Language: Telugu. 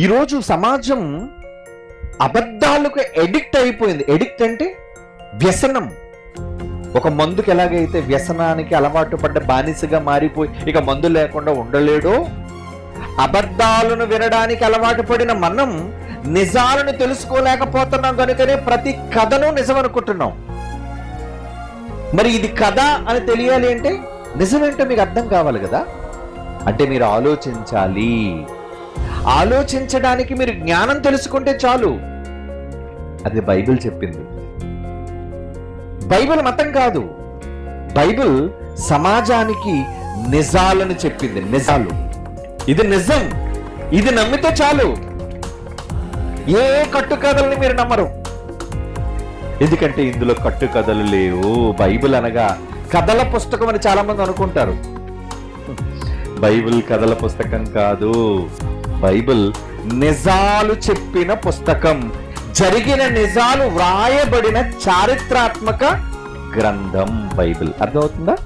ఈరోజు సమాజం అబద్ధాలకు ఎడిక్ట్ అయిపోయింది. ఎడిక్ట్ అంటే వ్యసనం. ఒక మందుకి ఎలాగైతే వ్యసనానికి అలవాటు పడ్డ బానిసగా మారిపోయి ఇక మందు లేకుండా ఉండలేడో అబద్ధాలను వినడానికి అలవాటు పడిన మనం నిజాలను తెలుసుకోలేకపోతున్నాం కనుకనే ప్రతి కథను నిజం అనుకుంటున్నాం మరి ఇది కథ అని తెలియాలి అంటే నిజమేంటో మీకు అర్థం కావాలి కదా? అంటే మీరు ఆలోచించాలి. ఆలోచించడానికి మీరు జ్ఞానం తెలుసుకుంటే చాలు. అది బైబిల్ చెప్పింది. బైబిల్ మతం కాదు. బైబిల్ సమాజానికి నిజాలను చెప్పింది. నిజాలు. ఇది నిజం. ఇది నమ్మితే చాలు. ఏ కట్టుకథల్ని మీరు నమ్మరు? ఎందుకంటే ఇందులో కట్టుకథలు లేవు. బైబిల్ అనగా కథల పుస్తకం అని చాలా మంది అనుకుంటారు. బైబిల్ కథల పుస్తకం కాదు. బైబిల్ నిజాలు చెప్పిన పుస్తకం. జరిగిన నిజాలు వ్రాయబడిన చారిత్రాత్మక గ్రంథం బైబిల్. అర్థమవుతుందా?